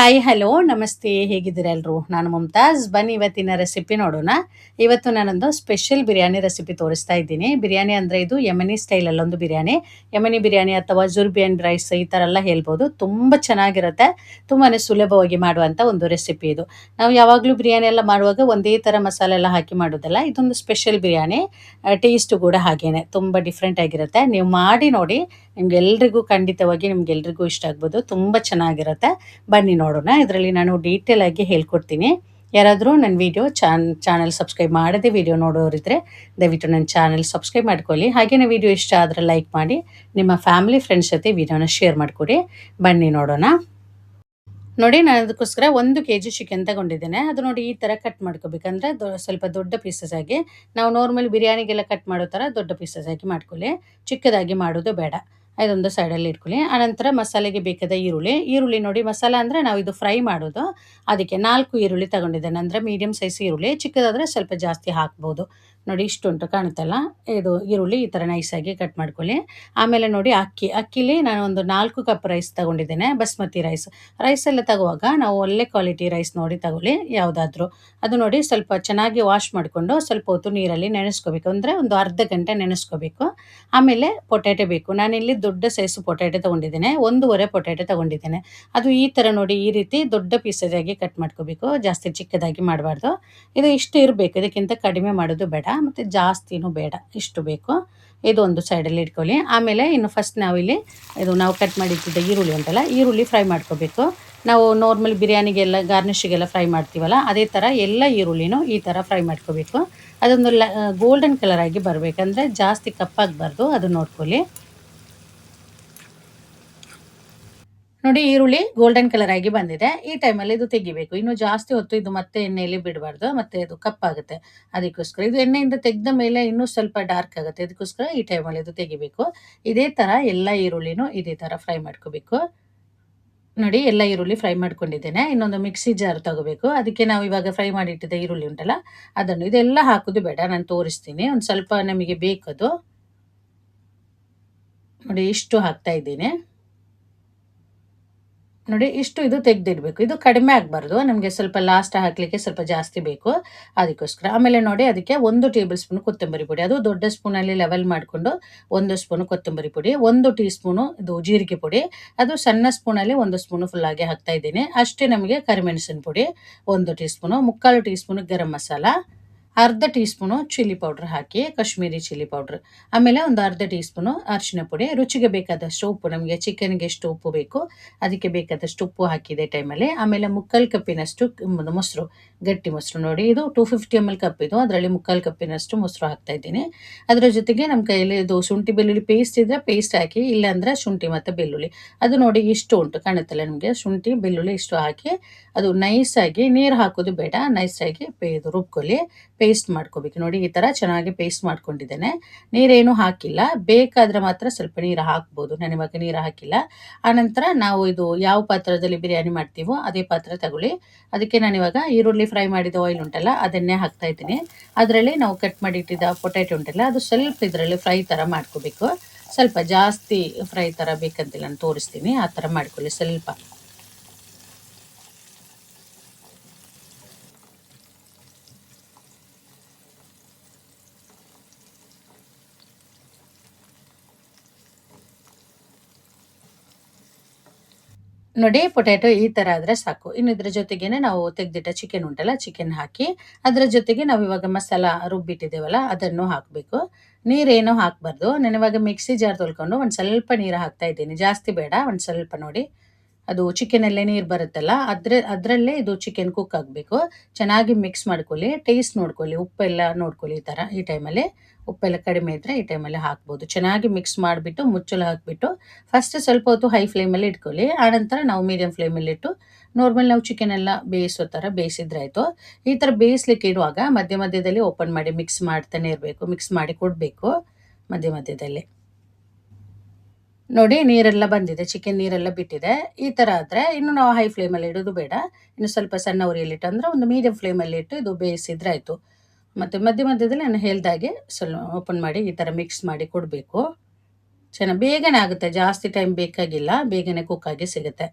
Hi hello ನಮಸ್ತೆ. ಹೇಗಿದ್ದೀರಾ ಎಲ್ಲರೂ ನಾನು ಮುಮ್ತಾಜ್ ಬನ್ನಿ ಇವತ್ತಿನ ರೆಸಿಪಿ ನೋಡೋಣ. ಇವತ್ತು ನಾನೊಂದು ಸ್ಪೆಷಲ್ ಬಿರಿಯಾನಿ ರೆಸಿಪಿ ತೋರಿಸ್ತಾ ಇದ್ದೀನಿ. ಬಿರಿಯಾನಿ ಅಂದರೆ ಇದು ಯಮನಿ ಸ್ಟೈಲಲ್ಲೊಂದು ಬಿರಿಯಾನಿ. ಯಮನಿ ಬಿರಿಯಾನಿ ಅಥವಾ ಜುರ್ಬಿಯನ್ ರೈಸ್ ಈ ಥರ ಎಲ್ಲ ಹೇಳ್ಬೋದು. ತುಂಬ ಚೆನ್ನಾಗಿರುತ್ತೆ. ತುಂಬಾ ಸುಲಭವಾಗಿ ಮಾಡುವಂಥ ಒಂದು ರೆಸಿಪಿ ಇದು. ನಾವು ಯಾವಾಗಲೂ ಬಿರಿಯಾನಿ ಎಲ್ಲ ಮಾಡುವಾಗ ಒಂದೇ ಥರ ಮಸಾಲೆ ಎಲ್ಲ ಹಾಕಿ ಮಾಡೋದಲ್ಲ, ಇದೊಂದು ಸ್ಪೆಷಲ್ ಬಿರಿಯಾನಿ. ಟೇಸ್ಟು ಕೂಡ ಹಾಗೇನೆ. ತುಂಬ ಡಿಫ್ರೆಂಟ್ ಆಗಿರುತ್ತೆ. ನೀವು ಮಾಡಿ ನೋಡಿ. ನಿಮ್ಗೆಲ್ರಿಗೂ ಖಂಡಿತವಾಗಿ ನಿಮ್ಗೆಲ್ರಿಗೂ ಇಷ್ಟ ಆಗ್ಬೋದು. ತುಂಬ ಚೆನ್ನಾಗಿರುತ್ತೆ. ಬನ್ನಿ ನೋಡೋಣ. ಇದರಲ್ಲಿ ನಾನು ಡೀಟೇಲ್ ಆಗಿ ಹೇಳ್ಕೊಡ್ತೀನಿ. ಯಾರಾದರೂ ನನ್ನ ವಿಡಿಯೋ ಚಾನ್, ಚಾನಲ್ ಸಬ್ಸ್ಕ್ರೈಬ್ ಮಾಡದೆ ವಿಡಿಯೋ ನೋಡೋರಿದ್ರೆ ದಯವಿಟ್ಟು ನನ್ನ ಚಾನಲ್ ಸಬ್ಸ್ಕ್ರೈಬ್ ಮಾಡ್ಕೊಳ್ಳಿ. ಹಾಗೆಯೇ ವಿಡಿಯೋ ಇಷ್ಟ ಆದರೆ ಲೈಕ್ ಮಾಡಿ, ನಿಮ್ಮ ಫ್ಯಾಮಿಲಿ ಫ್ರೆಂಡ್ಸ್ ಜೊತೆ ವಿಡಿಯೋನ ಶೇರ್ ಮಾಡಿಕೊಡಿ. ಬನ್ನಿ ನೋಡೋಣ. ನೋಡಿ, ನಾನು ಅದಕ್ಕೋಸ್ಕರ ಒಂದು ಕೆ ಜಿ ಚಿಕನ್ ತಗೊಂಡಿದ್ದೇನೆ. ಅದು ನೋಡಿ ಈ ಥರ ಕಟ್ ಮಾಡ್ಕೋಬೇಕಂದ್ರೆ ದೊ, ಸ್ವಲ್ಪ ದೊಡ್ಡ ಪೀಸಸ್ ಆಗಿ, ನಾವು ನಾರ್ಮಲ್ ಬಿರಿಯಾನಿಗೆಲ್ಲ ಕಟ್ ಮಾಡೋ ಥರ ದೊಡ್ಡ ಪೀಸಸ್ ಆಗಿ ಮಾಡ್ಕೊಳ್ಳಿ. ಚಿಕ್ಕದಾಗಿ ಮಾಡೋದು ಬೇಡ. ಇದೊಂದು ಸೈಡಲ್ಲಿ ಇಟ್ಕೊಳ್ಳಿ. ಆನಂತರ ಮಸಾಲೆಗೆ ಬೇಕಾದ ಈರುಳ್ಳಿ. ಈರುಳ್ಳಿ ನೋಡಿ ಮಸಾಲೆ ಅಂದರೆ ನಾವು ಇದು ಫ್ರೈ ಮಾಡೋದು. ಅದಕ್ಕೆ ನಾಲ್ಕು ಈರುಳ್ಳಿ ತಗೊಂಡಿದ್ದೇನೆ. ಅಂದರೆ ಮೀಡಿಯಮ್ ಸೈಜ್ ಈರುಳ್ಳಿ. ಚಿಕ್ಕದಾದರೆ ಸ್ವಲ್ಪ ಜಾಸ್ತಿ ಹಾಕ್ಬೋದು. ನೋಡಿ ಇಷ್ಟು ಉಂಟು ಕಾಣುತ್ತಲ್ಲ ಇದು ಈರುಳ್ಳಿ ಈ ಥರ ನೈಸಾಗಿ ಕಟ್ ಮಾಡ್ಕೊಳ್ಳಿ. ಆಮೇಲೆ ನೋಡಿ ಅಕ್ಕಿ. ಅಕ್ಕಿಲಿ ನಾನು ಒಂದು ನಾಲ್ಕು ಕಪ್ ರೈಸ್ ತಗೊಂಡಿದ್ದೇನೆ, ಬಸ್ಮತಿ ರೈಸ್ ರೈಸ್ ಎಲ್ಲ ತಗುವಾಗ ನಾವು ಒಳ್ಳೆ ಕ್ವಾಲಿಟಿ ರೈಸ್ ನೋಡಿ ತಗೊಳ್ಳಿ, ಯಾವುದಾದ್ರೂ. ಅದು ನೋಡಿ ಸ್ವಲ್ಪ ಚೆನ್ನಾಗಿ ವಾಶ್ ಮಾಡಿಕೊಂಡು ಸ್ವಲ್ಪ ಹೊತ್ತು ನೀರಲ್ಲಿ ನೆನೆಸ್ಕೋಬೇಕು. ಅಂದರೆ ಒಂದು ಅರ್ಧ ಗಂಟೆ ನೆನೆಸ್ಕೋಬೇಕು. ಆಮೇಲೆ ಪೊಟ್ಯಾಟೊ ಬೇಕು. ನಾನಿಲ್ಲಿ ದೊಡ್ಡ ಸೈಸು ಪೊಟ್ಯಾಟೊ ತಗೊಂಡಿದ್ದೇನೆ, ಒಂದೂವರೆ ಪೊಟ್ಯಾಟೊ ತಗೊಂಡಿದ್ದೇನೆ. ಅದು ಈ ಥರ ನೋಡಿ ಈ ರೀತಿ ದೊಡ್ಡ ಪೀಸಸ್ ಆಗಿ ಕಟ್ ಮಾಡ್ಕೋಬೇಕು. ಜಾಸ್ತಿ ಚಿಕ್ಕದಾಗಿ ಮಾಡಬಾರ್ದು. ಇದು ಇಷ್ಟು ಇರಬೇಕು. ಇದಕ್ಕಿಂತ ಕಡಿಮೆ ಮಾಡೋದು ಬೇಡ. ಮತ್ತು ಜಾಸ್ತಿನೂ ಬೇಡ, ಇಷ್ಟು ಬೇಕು. ಇದು ಒಂದು ಸೈಡಲ್ಲಿ ಇಟ್ಕೊಳ್ಳಿ. ಆಮೇಲೆ ಇನ್ನು ಫಸ್ಟ್ ನಾವಿಲ್ಲಿ ಇದು ನಾವು ಕಟ್ ಮಾಡಿಟ್ಟಿದ್ದ ಈರುಳ್ಳಿ ಉಂಟಲ್ಲ, ಈರುಳ್ಳಿ ಫ್ರೈ ಮಾಡ್ಕೋಬೇಕು. ನಾವು ನಾರ್ಮಲ್ ಬಿರಿಯಾನಿಗೆಲ್ಲ ಗಾರ್ನಿಷಿಗೆಲ್ಲ ಫ್ರೈ ಮಾಡ್ತೀವಲ್ಲ, ಅದೇ ಥರ ಎಲ್ಲ ಈರುಳ್ಳಿನೂ ಈ ಥರ ಫ್ರೈ ಮಾಡ್ಕೋಬೇಕು. ಅದೊಂದು ಲ ಗೋಲ್ಡನ್ ಕಲರ್ ಆಗಿ ಬರಬೇಕಂದ್ರೆ ಜಾಸ್ತಿ ಕಪ್ಪಾಗಬಾರ್ದು ಅದು ನೋಡ್ಕೊಳ್ಳಿ. ನೋಡಿ ಈರುಳ್ಳಿ ಗೋಲ್ಡನ್ ಕಲರ್ ಆಗಿ ಬಂದಿದೆ. ಈ ಟೈಮಲ್ಲಿ ಇದು ತೆಗಿಬೇಕು. ಇನ್ನು ಜಾಸ್ತಿ ಹೊತ್ತು ಇದು ಮತ್ತೆ ಎಣ್ಣೆಯಲ್ಲಿ ಬಿಡಬಾರ್ದು, ಮತ್ತೆ ಇದು ಕಪ್ಪಾಗುತ್ತೆ. ಅದಕ್ಕೋಸ್ಕರ ಇದು ಎಣ್ಣೆಯಿಂದ ತೆಗೆದ ಮೇಲೆ ಇನ್ನೂ ಸ್ವಲ್ಪ ಡಾರ್ಕ್ ಆಗುತ್ತೆ. ಅದಕ್ಕೋಸ್ಕರ ಈ ಟೈಮಲ್ಲಿ ಇದು ತೆಗಿಬೇಕು. ಇದೇ ಥರ ಎಲ್ಲ ಈರುಳ್ಳಿನೂ ಇದೇ ಥರ ಫ್ರೈ ಮಾಡ್ಕೋಬೇಕು. ನೋಡಿ, ಎಲ್ಲ ಈರುಳ್ಳಿ ಫ್ರೈ ಮಾಡ್ಕೊಂಡಿದ್ದೇನೆ. ಇನ್ನೊಂದು ಮಿಕ್ಸಿ ಜಾರ್ ತಗೋಬೇಕು. ಅದಕ್ಕೆ ನಾವು ಇವಾಗ ಫ್ರೈ ಮಾಡಿಟ್ಟಿದ್ದ ಈರುಳ್ಳಿ ಉಂಟಲ್ಲ, ಅದನ್ನು ಇದೆಲ್ಲ ಹಾಕೋದು ಬೇಡ. ನಾನು ತೋರಿಸ್ತೀನಿ. ಒಂದು ಸ್ವಲ್ಪ ನಮಗೆ ಬೇಕದು. ನೋಡಿ, ಇಷ್ಟು ಹಾಕ್ತಾ ಇದ್ದೀನಿ. ನೋಡಿ, ಇಷ್ಟು ಇದು ತೆಗೆದಿಡಬೇಕು ಇದು ಕಡಿಮೆ ಆಗಬಾರ್ದು. ನಮಗೆ ಸ್ವಲ್ಪ ಲಾಸ್ಟ್ ಹಾಕಲಿಕ್ಕೆ ಸ್ವಲ್ಪ ಜಾಸ್ತಿ ಬೇಕು. ಅದಕ್ಕೋಸ್ಕರ. ಆಮೇಲೆ ನೋಡಿ, ಅದಕ್ಕೆ ಒಂದು ಟೇಬಲ್ ಸ್ಪೂನ್ ಕೊತ್ತಂಬರಿ ಪುಡಿ. ಅದು ದೊಡ್ಡ ಸ್ಪೂನಲ್ಲಿ ಲೆವೆಲ್ ಮಾಡಿಕೊಂಡು ಒಂದು ಸ್ಪೂನು ಕೊತ್ತಂಬರಿ ಪುಡಿ, ಒಂದು ಟೀ ಸ್ಪೂನು ಇದು ಜೀರಿಗೆ ಪುಡಿ. ಅದು ಸಣ್ಣ ಸ್ಪೂನಲ್ಲಿ ಒಂದು ಸ್ಪೂನು ಫುಲ್ಲಾಗಿ ಹಾಕ್ತಾ ಇದ್ದೀನಿ. ಅಷ್ಟೇ ನಮಗೆ ಕರಿಮೆಣಸಿನ ಪುಡಿ, ಒಂದು ಟೀ ಸ್ಪೂನು ಮುಕ್ಕಾಲು ಟೀ ಸ್ಪೂನು ಗರಂ ಮಸಾಲ ಅರ್ಧ ಟೀ ಸ್ಪೂನು ಚಿಲ್ಲಿ ಪೌಡ್ರ್ ಹಾಕಿ, ಕಾಶ್ಮೀರಿ ಚಿಲ್ಲಿ ಪೌಡ್ರ್. ಆಮೇಲೆ ಒಂದು ಅರ್ಧ ಟೀ ಸ್ಪೂನು ಅರಿಶಿನ ಪುಡಿ. ರುಚಿಗೆ ಬೇಕಾದಷ್ಟು ಉಪ್ಪು, ನಮಗೆ ಚಿಕನ್ಗೆ ಎಷ್ಟು ಉಪ್ಪು ಬೇಕು, ಅದಕ್ಕೆ ಬೇಕಾದಷ್ಟು ಉಪ್ಪು ಹಾಕಿದೆ ಟೈಮಲ್ಲಿ. ಆಮೇಲೆ ಮುಕ್ಕಾಲು ಕಪ್ಪಿನಷ್ಟು ಮೊಸರು, ಗಟ್ಟಿ ಮೊಸರು ನೋಡಿ. ಇದು two fifty M L cup ಇದು. ಅದರಲ್ಲಿ ಮುಕ್ಕಾಲು ಕಪ್ಪಿನಷ್ಟು ಮೊಸರು ಹಾಕ್ತಾ ಇದ್ದೀನಿ. ಅದರ ಜೊತೆಗೆ ನಮ್ಮ ಕೈಯಲ್ಲಿ ಇದು ಶುಂಠಿ ಬೆಳ್ಳುಳ್ಳಿ ಪೇಸ್ಟ್ ಇದ್ದರೆ ಪೇಸ್ಟ್ ಹಾಕಿ, ಇಲ್ಲಾಂದ್ರೆ ಶುಂಠಿ ಮತ್ತು ಬೆಳ್ಳುಳ್ಳಿ. ಅದು ನೋಡಿ ಇಷ್ಟು ಉಂಟು ಕಾಣುತ್ತಲ್ಲ ನಿಮಗೆ. ಶುಂಠಿ, ಬೆಳ್ಳುಳ್ಳಿ ಇಷ್ಟು ಹಾಕಿ, ಅದು ನೈಸಾಗಿ ನೀರು ಹಾಕೋದು ಬೇಡ. ನೈಸಾಗಿ ಪೇ ಇದು ರುಬ್ಕೊಳ್ಳಿ ಪೇಸ್ಟ್ ಮಾಡ್ಕೋಬೇಕು. ನೋಡಿ, ಈ ಥರ ಚೆನ್ನಾಗಿ ಪೇಸ್ಟ್ ಮಾಡ್ಕೊಂಡಿದ್ದೇನೆ. ನೀರೇನು ಹಾಕಿಲ್ಲ. ಬೇಕಾದರೆ ಮಾತ್ರ ಸ್ವಲ್ಪ ನೀರು ಹಾಕ್ಬೋದು. ನಾನು ಇವಾಗ ನೀರು ಹಾಕಿಲ್ಲ. ಆನಂತರ ನಾವು ಇದು ಯಾವ ಪಾತ್ರದಲ್ಲಿ ಬಿರಿಯಾನಿ ಮಾಡ್ತೀವೋ ಅದೇ ಪಾತ್ರ ತಗೊಳ್ಳಿ. ಅದಕ್ಕೆ ನಾನು ಇವಾಗ ಈರುಳ್ಳಿ ಫ್ರೈ ಮಾಡಿದ ಆಯಿಲ್ ಉಂಟಲ್ಲ, ಅದನ್ನೇ ಹಾಕ್ತಾ ಇದ್ದೀನಿ. ಅದರಲ್ಲಿ ನಾವು ಕಟ್ ಮಾಡಿಟ್ಟಿದ್ದ ಪೊಟ್ಯಾಟೊ ಉಂಟಲ್ಲ, ಅದು ಸ್ವಲ್ಪ ಇದರಲ್ಲಿ ಫ್ರೈ ಥರ ಮಾಡ್ಕೋಬೇಕು. ಸ್ವಲ್ಪ ಜಾಸ್ತಿ ಫ್ರೈ ಥರ ಬೇಕಂತಿಲ್ಲ, ನಾನು ತೋರಿಸ್ತೀನಿ. ಆ ಥರ ಮಾಡ್ಕೊಳ್ಳಿ ಸ್ವಲ್ಪ. ನೋಡಿ ಪೊಟ್ಯಾಟೊ ಈ ಥರ ಆದರೆ ಸಾಕು. ಇನ್ನು ಇದ್ರ ಜೊತೆಗೇನೆ ನಾವು ತೆಗೆದಿಟ್ಟ ಚಿಕನ್ ಉಂಟಲ್ಲ ಚಿಕನ್ ಹಾಕಿ, ಅದರ ಜೊತೆಗೆ ನಾವು ಇವಾಗ ಮಸಾಲ ರುಬ್ಬಿಟ್ಟಿದ್ದೇವಲ್ಲ, ಅದನ್ನು ಹಾಕಬೇಕು. ನೀರೇನು ಹಾಕಬಾರ್ದು. ನಾನು ಇವಾಗ ಮಿಕ್ಸಿ ಜಾರ್ ತೊಳ್ಕೊಂಡು ಒಂದು ಸ್ವಲ್ಪ ನೀರು ಹಾಕ್ತಾ ಇದ್ದೀನಿ. ಜಾಸ್ತಿ ಬೇಡ, ಒಂದು ಸ್ವಲ್ಪ ನೋಡಿ. ಅದು ಚಿಕನಲ್ಲೇ ನೀರು ಬರುತ್ತಲ್ಲ, ಅದ್ರ, ಅದರಲ್ಲೇ ಇದು ಚಿಕನ್ ಕುಕ್ ಆಗಬೇಕು. ಚೆನ್ನಾಗಿ ಮಿಕ್ಸ್ ಮಾಡ್ಕೊಳ್ಳಿ ಟೇಸ್ಟ್ ನೋಡ್ಕೊಳ್ಳಿ, ಉಪ್ಪೆಲ್ಲ ನೋಡ್ಕೊಳ್ಳಿ ಈ ಥರ ಈ ಟೈಮಲ್ಲಿ ಉಪ್ಪೆಲ್ಲ ಕಡಿಮೆ ಇದ್ದರೆ ಈ ಟೈಮಲ್ಲಿ ಹಾಕ್ಬೋದು. ಚೆನ್ನಾಗಿ ಮಿಕ್ಸ್ ಮಾಡಿಬಿಟ್ಟು ಮುಚ್ಚಲು ಹಾಕಿಬಿಟ್ಟು ಫಸ್ಟ್ ಸ್ವಲ್ಪ ಹೊತ್ತು ಹೈ ಫ್ಲೇಮಲ್ಲಿ ಇಟ್ಕೊಳ್ಳಿ. ಆನಂತರ ನಾವು ಮೀಡಿಯಂ ಫ್ಲೇಮಲ್ಲಿ ಇಟ್ಟು ನಾರ್ಮಲ್ ನಾವು ಚಿಕನ್ ಎಲ್ಲ ಬೇಯಿಸೋ ಥರ ಬೇಯಿಸಿದ್ರೆ ಆಯಿತು. ಈ ಥರ ಬೇಯಿಸ್ಲಿಕ್ಕೆ ಇಡುವಾಗ ಮಧ್ಯ ಮಧ್ಯದಲ್ಲಿ ಓಪನ್ ಮಾಡಿ ಮಿಕ್ಸ್ ಮಾಡ್ತಾನೆ ಇರಬೇಕು. ಮಿಕ್ಸ್ ಮಾಡಿ ಕೊಡಬೇಕು ಮಧ್ಯ ಮಧ್ಯದಲ್ಲಿ. ನೋಡಿ, ನೀರೆಲ್ಲ ಬಂದಿದೆ. ಚಿಕನ್ ನೀರೆಲ್ಲ ಬಿಟ್ಟಿದೆ. ಈ ಥರ ಆದರೆ ಇನ್ನು ನಾವು ಹೈ ಫ್ಲೇಮಲ್ಲಿ ಇಡೋದು ಬೇಡ. ಇನ್ನು ಸ್ವಲ್ಪ ಸಣ್ಣ ಉರಿಯಲ್ಲಿಟ್ಟು ಅಂದರೆ ಒಂದು ಮೀಡಿಯಂ ಫ್ಲೇಮಲ್ಲಿ ಇಟ್ಟು ಇದು ಬೇಯಿಸಿದ್ರೆ ಆಯಿತು. ಮತ್ತು ಮಧ್ಯ ಮಧ್ಯದಲ್ಲಿ ನಾನು ಹೇಳ್ದಾಗೆ ಸ್ವಲ್ಪ ಓಪನ್ ಮಾಡಿ ಈ ಥರ ಮಿಕ್ಸ್ ಮಾಡಿ ಕೊಡಬೇಕು. ಚೆನ್ನಾಗಿ ಬೇಗನೆ ಆಗುತ್ತೆ, ಜಾಸ್ತಿ ಟೈಮ್ ಬೇಕಾಗಿಲ್ಲ, ಬೇಗನೆ ಕುಕ್ ಆಗಿ ಸಿಗುತ್ತೆ.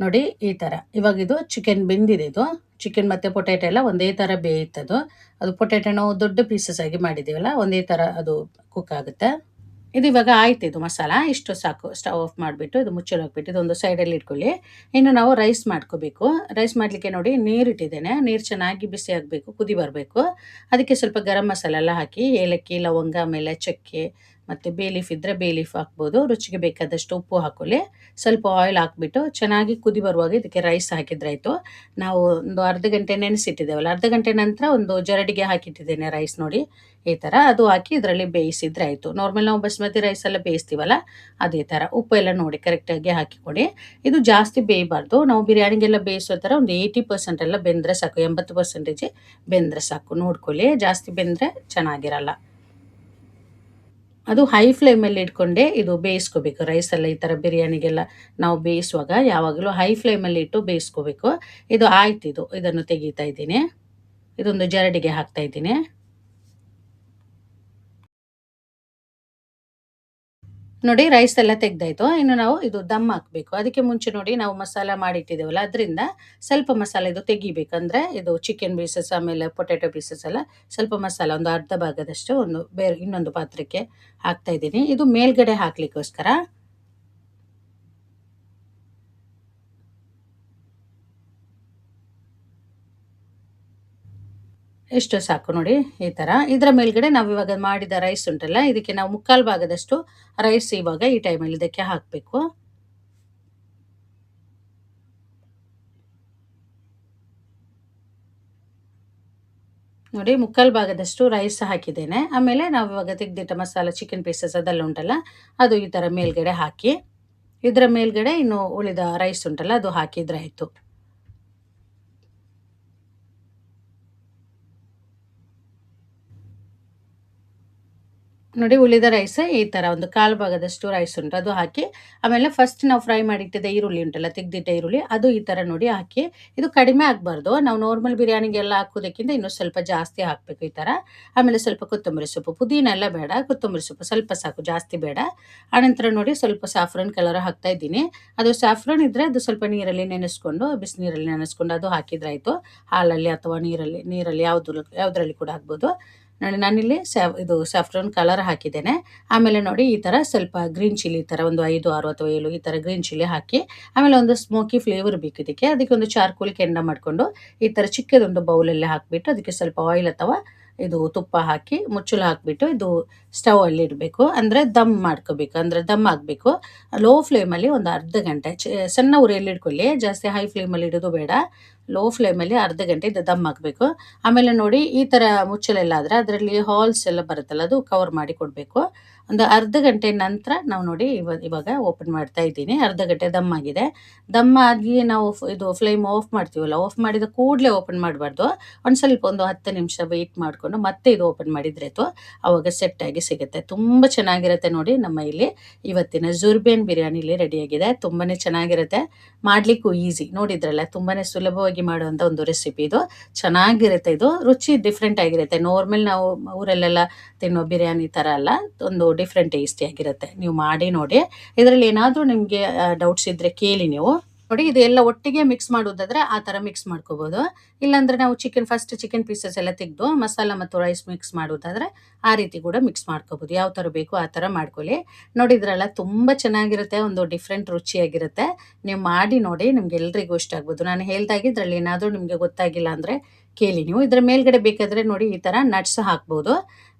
ನೋಡಿ ಈ ಥರ ಇವಾಗ ಇದು ಚಿಕನ್ ಬೆಂದಿದೆ ಇದು. ಚಿಕನ್ ಮತ್ತು ಪೊಟ್ಯಾಟೊ ಎಲ್ಲ ಒಂದೇ ಥರ ಬೇಯುತ್ತದು. ಅದು ಪೊಟ್ಯಾಟೊ ನಾವು ದೊಡ್ಡ ಪೀಸಸ್ ಆಗಿ ಮಾಡಿದ್ದೀವಲ್ಲ, ಒಂದೇ ಥರ ಅದು ಕುಕ್ ಆಗುತ್ತೆ. ಇದು ಇವಾಗ ಆಯ್ತು, ಇದು ಮಸಾಲ. ಇಷ್ಟು ಸಾಕು, ಸ್ಟವ್ ಆಫ್ ಮಾಡಿಬಿಟ್ಟು ಇದು ಮುಚ್ಚಲು ಹಾಕ್ಬಿಟ್ಟು ಇದೊಂದು ಸೈಡಲ್ಲಿ ಇಟ್ಕೊಳ್ಳಿ. ಇನ್ನು ನಾವು ರೈಸ್ ಮಾಡ್ಕೋಬೇಕು. ರೈಸ್ ಮಾಡಲಿಕ್ಕೆ ನೋಡಿ ನೀರು ಇಟ್ಟಿದ್ದೇನೆ. ನೀರು ಚೆನ್ನಾಗಿ ಬಿಸಿ ಆಗಬೇಕು, ಕುದಿ ಬರಬೇಕು. ಅದಕ್ಕೆ ಸ್ವಲ್ಪ ಗರಂ ಮಸಾಲ ಎಲ್ಲ ಹಾಕಿ ಏಲಕ್ಕಿ, ಲವಂಗ, ಆಮೇಲೆ ಚಕ್ಕೆ ಮತ್ತು ಬೇ ಲೀಫ್ ಇದ್ದರೆ ಬೇ ಲೀಫ್ ಹಾಕ್ಬೋದು. ರುಚಿಗೆ ಬೇಕಾದಷ್ಟು ಉಪ್ಪು ಹಾಕೊಳ್ಳಿ. ಸ್ವಲ್ಪ ಆಯಿಲ್ ಹಾಕ್ಬಿಟ್ಟು ಚೆನ್ನಾಗಿ ಕುದಿ ಬರುವಾಗ ಇದಕ್ಕೆ ರೈಸ್ ಹಾಕಿದ್ರಾಯಿತು ನಾವು ಒಂದು ಅರ್ಧ ಗಂಟೆ ನೆನೆಸಿಟ್ಟಿದ್ದೇವಲ್ಲ, ಅರ್ಧ ಗಂಟೆ ನಂತರ ಒಂದು ಜರಡಿಗೆ ಹಾಕಿಟ್ಟಿದ್ದೇನೆ ರೈಸ್ ನೋಡಿ. ಈ ಥರ ಅದು ಹಾಕಿ ಇದರಲ್ಲಿ ಬೇಯಿಸಿದ್ರೆ ಆಯಿತು. ನಾರ್ಮಲ್ ನಾವು ಬಸ್ಮತಿ ರೈಸ್ ಎಲ್ಲ ಬೇಯಿಸ್ತೀವಲ್ಲ, ಅದೇ ಥರ ಉಪ್ಪು ಎಲ್ಲ ನೋಡಿ ಕರೆಕ್ಟಾಗಿ ಹಾಕಿಕೊಡಿ. ಇದು ಜಾಸ್ತಿ ಬೇಯಬಾರ್ದು. ನಾವು ಬಿರಿಯಾನಿಗೆಲ್ಲ ಬೇಯಿಸೋ ಥರ ಒಂದು ಏಯ್ಟಿ ಪರ್ಸೆಂಟ್ ಎಲ್ಲ ಬೆಂದರೆ ಸಾಕು, ಎಂಬತ್ತು ಪರ್ಸೆಂಟೇಜ್ ಬೆಂದರೆ ಸಾಕು. ನೋಡ್ಕೊಳ್ಳಿ, ಜಾಸ್ತಿ ಬೆಂದರೆ ಚೆನ್ನಾಗಿರಲ್ಲ. ಅದು ಹೈ ಫ್ಲೇಮಲ್ಲಿ ಇಟ್ಕೊಂಡೆ ಇದು ಬೇಯಿಸ್ಕೋಬೇಕು. ರೈಸ್ ಎಲ್ಲ ಈ ಥರ ಬಿರಿಯಾನಿಗೆಲ್ಲ ನಾವು ಬೇಯಿಸುವಾಗ ಯಾವಾಗಲೂ ಹೈ ಫ್ಲೇಮಲ್ಲಿ ಇಟ್ಟು ಬೇಯಿಸ್ಕೋಬೇಕು. ಇದು ಆಯ್ತು ಇದು ಇದನ್ನು ತೆಗಿತಾ ಇದ್ದೀನಿ. ಇದೊಂದು ಜರಡಿಗೆ ಹಾಕ್ತಾ ಇದ್ದೀನಿ. ನೋಡಿ ರೈಸ್ ಎಲ್ಲ ತೆಗ್ದಾಯ್ತು. ಇನ್ನು ನಾವು ಇದು ದಮ್ ಹಾಕಬೇಕು. ಅದಕ್ಕೆ ಮುಂಚೆ ನೋಡಿ ನಾವು ಮಸಾಲ ಮಾಡಿಟ್ಟಿದ್ದೇವಲ್ಲ, ಅದರಿಂದ ಸ್ವಲ್ಪ ಮಸಾಲ ಇದು ತೆಗಿಬೇಕಂದ್ರೆ ಇದು ಚಿಕನ್ ಪೀಸಸ್ ಆಮೇಲೆ ಪೊಟ್ಯಾಟೊ ಪೀಸಸ್ ಎಲ್ಲ ಸ್ವಲ್ಪ ಮಸಾಲ, ಒಂದು ಅರ್ಧ ಭಾಗದಷ್ಟು ಒಂದು ಬೇರೆ ಇನ್ನೊಂದು ಪಾತ್ರಕ್ಕೆ ಹಾಕ್ತಾ ಇದ್ದೀನಿ. ಇದು ಮೇಲ್ಗಡೆ ಹಾಕ್ಲಿಕ್ಕೋಸ್ಕರ ಎಷ್ಟು ಸಾಕು ನೋಡಿ ಈ ಥರ ಇದರ ಮೇಲ್ಗಡೆ ನಾವು ಇವಾಗ ಮಾಡಿದ ರೈಸ್ ಉಂಟಲ್ಲ, ಇದಕ್ಕೆ ನಾವು ಮುಕ್ಕಾಲು ಭಾಗದಷ್ಟು ರೈಸ್ ಇವಾಗ ಈ ಟೈಮಲ್ಲಿ ಇದಕ್ಕೆ ಹಾಕಬೇಕು. ನೋಡಿ ಮುಕ್ಕಾಲು ಭಾಗದಷ್ಟು ರೈಸ್ ಹಾಕಿದ್ದೇನೆ. ಆಮೇಲೆ ನಾವು ಇವಾಗ ತೆಗೆದಿಟ್ಟ ಮಸಾಲ ಚಿಕನ್ ಪೀಸಸ್ ಅದೆಲ್ಲ ಉಂಟಲ್ಲ, ಅದು ಈ ಥರ ಮೇಲ್ಗಡೆ ಹಾಕಿ, ಇದರ ಮೇಲ್ಗಡೆ ಇನ್ನು ಉಳಿದ ರೈಸ್ ಉಂಟಲ್ಲ, ಅದು ಹಾಕಿದ್ರೆ ಆಯಿತು. ನೋಡಿ ಉಳಿದ ರೈಸ್ ಈ ಥರ ಒಂದು ಕಾಲು ಭಾಗದಷ್ಟು ರೈಸ್ ಉಂಟು. ಅದು ಹಾಕಿ ಆಮೇಲೆ ಫಸ್ಟ್ ನಾವು ಫ್ರೈ ಮಾಡಿಟ್ಟಿದ್ದ ಈರುಳ್ಳಿ ಉಂಟಲ್ಲ, ತೆಗೆದಿಟ್ಟ ಈರುಳ್ಳಿ, ಅದು ಈ ಥರ ನೋಡಿ ಹಾಕಿ ಇದು ಕಡಿಮೆ ಆಗಬಾರ್ದು. ನಾವು ನಾರ್ಮಲ್ ಬಿರಿಯಾನಿಗೆಲ್ಲ ಹಾಕೋದಕ್ಕಿಂತ ಇನ್ನೂ ಸ್ವಲ್ಪ ಜಾಸ್ತಿ ಹಾಕಬೇಕು ಈ ಥರ ಆಮೇಲೆ ಸ್ವಲ್ಪ ಕೊತ್ತಂಬರಿ ಸೊಪ್ಪು, ಪುದೀನ ಎಲ್ಲ ಬೇಡ, ಕೊತ್ತಂಬರಿ ಸೊಪ್ಪು ಸ್ವಲ್ಪ ಸಾಕು, ಜಾಸ್ತಿ ಬೇಡ. ಆನಂತರ ನೋಡಿ ಸ್ವಲ್ಪ ಸಾಫ್ರನ್ ಕಲರ್ ಹಾಕ್ತಾ ಇದ್ದೀನಿ. ಅದು ಸಾಫ್ರನ್ ಇದ್ದರೆ ಅದು ಸ್ವಲ್ಪ ನೀರಲ್ಲಿ ನೆನೆಸ್ಕೊಂಡು, ಬಿಸಿನೀರಲ್ಲಿ ನೆನೆಸ್ಕೊಂಡು ಅದು ಹಾಕಿದ್ರಾಯ್ತು ಹಾಲಲ್ಲಿ ಅಥವಾ ನೀರಲ್ಲಿ ನೀರಲ್ಲಿ ಯಾವುದು, ಯಾವುದರಲ್ಲಿ ಕೂಡ ಆಗ್ಬೋದು ನೋಡಿ, ನಾನಿಲ್ಲಿ ಸ್ಯಾಫ್ ಇದು ಸ್ಯಾಫ್ರನ್ ಕಲರ್ ಹಾಕಿದ್ದೇನೆ. ಆಮೇಲೆ ನೋಡಿ, ಈ ಥರ ಸ್ವಲ್ಪ ಗ್ರೀನ್ ಚಿಲ್ಲಿ ಥರ ಒಂದು ಐದು, ಆರು ಅಥವಾ ಏಳು ಈ ಥರ ಗ್ರೀನ್ ಚಿಲ್ಲಿ ಹಾಕಿ, ಆಮೇಲೆ ಒಂದು ಸ್ಮೋಕಿ ಫ್ಲೇವರ್ ಬೇಕು ಇದಕ್ಕೆ. ಅದಕ್ಕೆ ಒಂದು ಚಾರ್ಕೋಲ್ ಕೆಂಡ ಮಾಡಿಕೊಂಡು ಈ ಥರ ಚಿಕ್ಕದೊಂದು ಬೌಲಲ್ಲಿ ಹಾಕಿಬಿಟ್ಟು ಅದಕ್ಕೆ ಸ್ವಲ್ಪ ಆಯಿಲ್ ಅಥವಾ ಇದು ತುಪ್ಪ ಹಾಕಿ ಮುಚ್ಚಲು ಹಾಕಿಬಿಟ್ಟು ಇದು ಸ್ಟವ್ ಅಲ್ಲಿ ಇಡಬೇಕು. ಅಂದರೆ ದಮ್ ಮಾಡ್ಕೋಬೇಕು, ಅಂದರೆ ದಮ್ ಆಗಬೇಕು. ಲೋ ಫ್ಲೇಮಲ್ಲಿ ಒಂದು ಅರ್ಧ ಗಂಟೆ ಸಣ್ಣ ಉರಿಯಲ್ಲಿ ಇಟ್ಕೊಳ್ಳಿ. ಜಾಸ್ತಿ ಹೈ ಫ್ಲೇಮಲ್ಲಿ ಇಡೋದು ಬೇಡ. ಲೋ ಫ್ಲೇಮಲ್ಲಿ ಅರ್ಧ ಗಂಟೆ ದಮ್ ಹಾಕಬೇಕು. ಆಮೇಲೆ ನೋಡಿ ಈ ಥರ ಮುಚ್ಚಲೆಲ್ಲ ಆದರೆ ಅದರಲ್ಲಿ ಹಾಲ್ಸ್ ಎಲ್ಲ ಬರುತ್ತಲ್ಲ, ಅದು ಕವರ್ ಮಾಡಿ ಕೊಡಬೇಕು. ಒಂದು ಅರ್ಧ ಗಂಟೆ ನಂತರ ನಾವು ನೋಡಿ ಇವಾಗ ಇವಾಗ ಓಪನ್ ಮಾಡ್ತಾ ಇದ್ದೀನಿ. ಅರ್ಧ ಗಂಟೆ ದಮ್ ಆಗಿದೆ. ದಮ್ ಆಗಿ ನಾವು ಇದು ಫ್ಲೇಮ್ ಆಫ್ ಮಾಡ್ತೀವಲ್ಲ ಆಫ್ ಮಾಡಿದ ಕೂಡಲೇ ಓಪನ್ ಮಾಡಬಾರ್ದು. ಒಂದು ಸ್ವಲ್ಪ ಒಂದು ಹತ್ತು ನಿಮಿಷ ವೆಯ್ಟ್ ಮಾಡಿಕೊಂಡು ಮತ್ತೆ ಇದು ಓಪನ್ ಮಾಡಿದ್ರೆ ಅವಾಗ ಸೆಟ್ಟಾಗಿ ಸಿಗುತ್ತೆ. ತುಂಬ ಚೆನ್ನಾಗಿರುತ್ತೆ ನೋಡಿ ನಮ್ಮ ಇಲ್ಲಿ. ಇವತ್ತಿನ ಜುರ್ಬೇನ್ ಬಿರಿಯಾನಿ ಇಲ್ಲಿ ರೆಡಿಯಾಗಿದೆ ತುಂಬಾ ಚೆನ್ನಾಗಿರುತ್ತೆ. ಮಾಡಲಿಕ್ಕೂ ಈಸಿ ನೋಡಿದ್ರಲ್ಲ ತುಂಬಾ ಸುಲಭವಾಗಿ ಮಾಡುವಂಥ ಒಂದು ರೆಸಿಪಿ ಇದು. ಚೆನ್ನಾಗಿರುತ್ತೆ ಇದು. ರುಚಿ ಡಿಫ್ರೆಂಟ್ ಆಗಿರುತ್ತೆ. ನಾರ್ಮಲ್ ನಾವು ಊರಲ್ಲೆಲ್ಲ ತಿನ್ನೋ ಬಿರಿಯಾನಿ ಥರ ಅಲ್ಲ. ಒಂದು ಡಿಫ್ರೆಂಟ್ ಟೇಸ್ಟಿಯಾಗಿರುತ್ತೆ ನೀವು ಮಾಡಿ ನೋಡಿ. ಇದರಲ್ಲಿ ಏನಾದರೂ ನಿಮಗೆ ಡೌಟ್ಸ್ ಇದ್ದರೆ ಕೇಳಿ ನೀವು. ನೋಡಿ, ಇದೆಲ್ಲ ಒಟ್ಟಿಗೆ ಮಿಕ್ಸ್ ಮಾಡೋದಾದ್ರೆ ಆ ಥರ ಮಿಕ್ಸ್ ಮಾಡ್ಕೋಬೋದು. ಇಲ್ಲಾಂದರೆ ನಾವು ಚಿಕನ್ ಫಸ್ಟ್ ಚಿಕನ್ ಪೀಸಸ್ ಎಲ್ಲ ತೆಗೆದು ಮಸಾಲ ಮತ್ತು ರೈಸ್ ಮಿಕ್ಸ್ ಮಾಡೋದಾದ್ರೆ ಆ ರೀತಿ ಕೂಡ ಮಿಕ್ಸ್ ಮಾಡ್ಕೋಬೋದು. ಯಾವ ಥರ ಬೇಕು ಆ ಥರ ಮಾಡ್ಕೊಳ್ಳಿ. ನೋಡಿದ್ರಲ್ಲ ತುಂಬ ಚೆನ್ನಾಗಿರುತ್ತೆ. ಒಂದು ಡಿಫ್ರೆಂಟ್ ರುಚಿಯಾಗಿರುತ್ತೆ. ನೀವು ಮಾಡಿ ನೋಡಿ, ನಿಮ್ಗೆ ಎಲ್ರಿಗೂ ಇಷ್ಟ ಆಗ್ಬೋದು. ನಾನು ಹೇಳ್ದಾಗೆ ಇದರಲ್ಲಿ ಏನಾದರೂ ನಿಮಗೆ ಗೊತ್ತಾಗಿಲ್ಲ ಅಂದರೆ ಕೇಳಿ ನೀವು. ಇದರ ಮೇಲ್ಗಡೆ ಬೇಕಾದರೆ ನೋಡಿ ಈ ಥರ ನಟ್ಸ್ ಹಾಕ್ಬೋದು.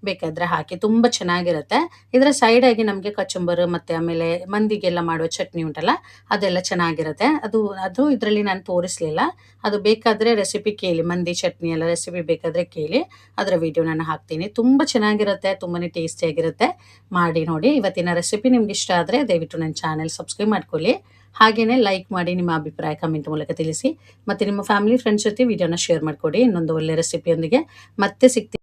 ಬೇಕಾದರೆ ಹಾಕಿ ತುಂಬ ಚೆನ್ನಾಗಿರುತ್ತೆ. ಇದರ ಸೈಡಾಗಿ ನಮಗೆ ಕಚುಂಬರು ಮತ್ತು ಆಮೇಲೆ ಮಂದಿಗೆಲ್ಲ ಮಾಡುವ ಚಟ್ನಿ ಉಂಟಲ್ಲ, ಅದೆಲ್ಲ ಚೆನ್ನಾಗಿರುತ್ತೆ. ಅದು ಅದು ಇದರಲ್ಲಿ ನಾನು ತೋರಿಸಲಿಲ್ಲ. ಅದು ಬೇಕಾದರೆ ರೆಸಿಪಿ ಕೇಳಿ, ಮಂದಿ ಚಟ್ನಿ ಎಲ್ಲ ರೆಸಿಪಿ ಬೇಕಾದರೆ ಕೇಳಿ, ಅದರ ವಿಡಿಯೋ ನಾನು ಹಾಕ್ತೀನಿ. ತುಂಬ ಚೆನ್ನಾಗಿರುತ್ತೆ ತುಂಬಾ ಟೇಸ್ಟಿಯಾಗಿರುತ್ತೆ ಮಾಡಿ ನೋಡಿ, ಇವತ್ತಿನ ರೆಸಿಪಿ ನಿಮ್ಗೆ ಇಷ್ಟ ಆದರೆ ದಯವಿಟ್ಟು ನನ್ನ ಚಾನೆಲ್ ಸಬ್ಸ್ಕ್ರೈಬ್ ಮಾಡ್ಕೊಳ್ಳಿ. ಹಾಗೆಯೇ ಲೈಕ್ ಮಾಡಿ ನಿಮ್ಮ ಅಭಿಪ್ರಾಯ ಕಮೆಂಟ್ ಮೂಲಕ ತಿಳಿಸಿ. ಮತ್ತೆ ನಿಮ್ಮ ಫ್ಯಾಮಿಲಿ ಫ್ರೆಂಡ್ಸ್ ಜೊತೆ ವಿಡಿಯೋನ ಶೇರ್ ಮಾಡಿಕೊಡಿ. ಇನ್ನೊಂದು ಒಳ್ಳೆ ರೆಸಿಪಿಯೊಂದಿಗೆ ಮತ್ತೆ ಸಿಗ್ತೀನಿ.